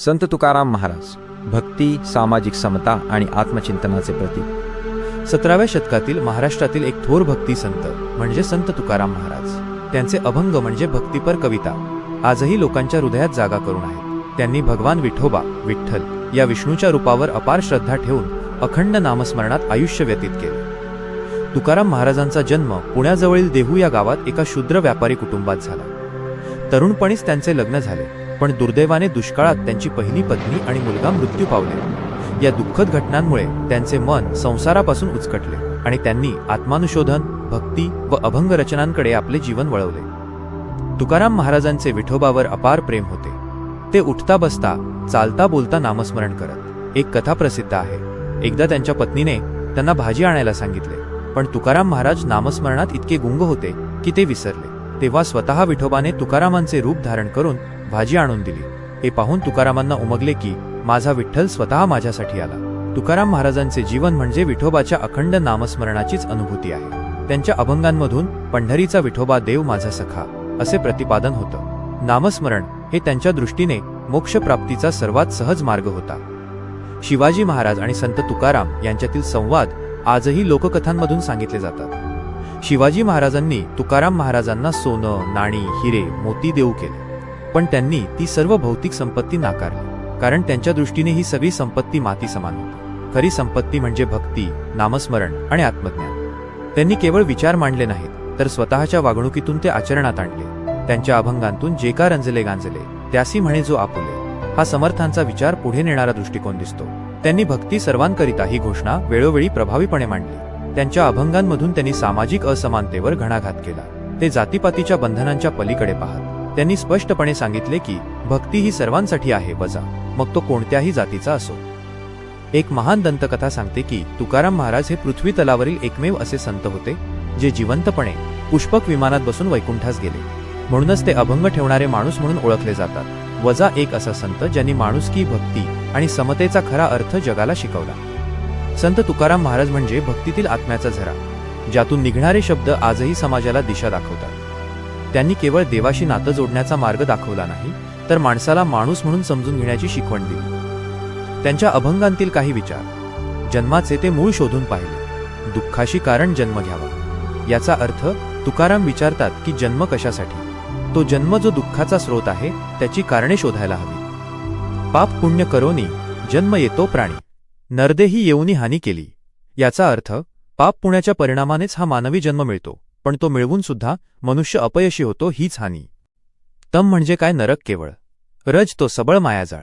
संत तुकाराम महाराज भक्ती सामाजिक समता आणि आत्मचिंतनाचे प्रतीक. सतराव्या शतकातील महाराष्ट्रातील एक थोर भक्ती संत म्हणजे संत तुकाराम महाराज. त्यांचे अभंग म्हणजे भक्तिपर कविता. आजही लोकांच्या हृदयात जागा करून आहेत. त्यांनी भगवान विठोबा विठ्ठल या विष्णूच्या रूपावर अपार श्रद्धा ठेवून अखंड नामस्मरणात आयुष्य व्यतीत केले. तुकाराम महाराजांचा जन्म पुण्याजवळील देहू या गावात एका शूद्र व्यापारी कुटुंबात झाला. तरुणपणीच त्यांचे लग्न झाले. पण दुर्दैवाने दुष्काळात त्यांची पहिली पत्नी आणि मुलगा मृत्यू पावले. या दुःखद घटनांमुळे त्यांचे मन संसारापासून उचकटले आणि त्यांनी आत्मानुशोधन भक्ती व अभंग रचनांकडे आपले जीवन वळवले. तुकाराम महाराजांचे विठोबावर अपार प्रेम होते. ते उठता बसता चालता बोलता नामस्मरण करत. एक कथा प्रसिद्ध आहे. एकदा त्यांच्या पत्नीने त्यांना भाजी आणायला सांगितले पण तुकाराम महाराज नामस्मरणात इतके गुंग होते की ते विसरले. तेव्हा स्वतः विठोबाने तुकारामांचे रूप धारण करून भाजी आणून दिली. हे पाहून तुकारामांना उमगले की माझा विठ्ठल स्वतः माझ्यासाठी आला. तुकाराम महाराजांचे जीवन म्हणजे विठोबाच्या अखंड नामस्मरणाचीच अनुभूती आहे. त्यांच्या अभंगांमधून पंढरीचा विठोबा देव माझा सखा असे प्रतिपादन होतं. नामस्मरण हे त्यांच्या दृष्टीने मोक्षप्राप्तीचा सर्वात सहज मार्ग होता. शिवाजी महाराज आणि संत तुकाराम यांच्यातील संवाद आजही लोककथांमधून सांगितले जातात. शिवाजी महाराजांनी तुकाराम महाराजांना सोनं नाणी हिरे मोती देऊ केले. पण त्यांनी ती सर्व भौतिक संपत्ती नाकारली कारण त्यांच्या दृष्टीने ही सगळी संपत्ती माती समान होती. खरी संपत्ती म्हणजे भक्ती नामस्मरण आणि आत्मज्ञान. त्यांनी केवळ विचार मांडले नाहीत तर स्वतःच्या वागणुकीतून ते आचरणात आणले. त्यांच्या अभंगांतून जे का रंजले गांजले त्यासी म्हणे जो आपुले. हा समर्थांचा विचार पुढे नेणारा दृष्टिकोन दिसतो. त्यांनी भक्ती सर्वांकरिता ही घोषणा वेळोवेळी प्रभावीपणे मांडली. त्यांच्या अभंगांमधून त्यांनी सामाजिक असमानतेवर घणाघात केला. ते जातीपातीच्या बंधनांच्या पलीकडे पाहत त्यांनी स्पष्टपणे सांगितले की भक्ती ही सर्वांसाठी आहे वजा. मग तो कोणत्याही जातीचा असो. एक महान दंतकथा सांगते की तुकाराम महाराज हे पृथ्वी तलावरील एकमेव असे संत होते जे जिवंतपणे पुष्पक विमानात बसून वैकुंठास गेले. म्हणूनच ते अभंग ठेवणारे माणूस म्हणून ओळखले जातात. वजा एक असा संत ज्यांनी माणुसकी भक्ती आणि समतेचा खरा अर्थ जगाला शिकवला. संत तुकाराम महाराज म्हणजे भक्तीतील आत्म्याचा झरा ज्यातून निघणारे शब्द आजही समाजाला दिशा दाखवतात. त्यांनी केवळ देवाशी नातं जोडण्याचा मार्ग दाखवला नाही तर माणसाला माणूस म्हणून समजून घेण्याची शिकवण दिली. त्यांच्या अभंगांतील काही विचार. जन्माचे ते मूळ शोधून पाहिले. दुःखाशी कारण जन्म घ्यावा. याचा अर्थ तुकाराम विचारतात की जन्म कशासाठी? तो जन्म जो दुःखाचा स्रोत आहे त्याची कारणे शोधायला हवी पाप पुण्य करोनी जन्म येतो प्राणी. नरदेही येऊनी हानी केली. याचा अर्थ पाप पुण्याच्या परिणामानेच हा मानवी जन्म मिळतो. पण तो मिळवून सुद्धा मनुष्य अपयशी होतो हीच हानी. तम म्हणजे काय नरक केवळ. रज तो सबळ मायाजाळ.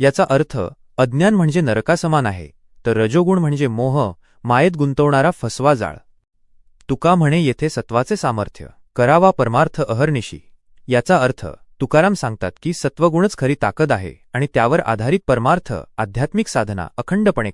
याचा अर्थ अज्ञान म्हणजे नरकासमान आहे तर रजोगुण म्हणजे मोह मायेत गुंतवणारा फसवा जाळ. तुका म्हणे येथे सत्वाचे सामर्थ्य करावा परमार्थ अहर्निशी. याचा अर्थ तुकाराम सांगतात की सत्वगुणच खरी ताकद आहे आणि त्यावर आधारित परमार्थ आध्यात्मिक साधना अखंडपणे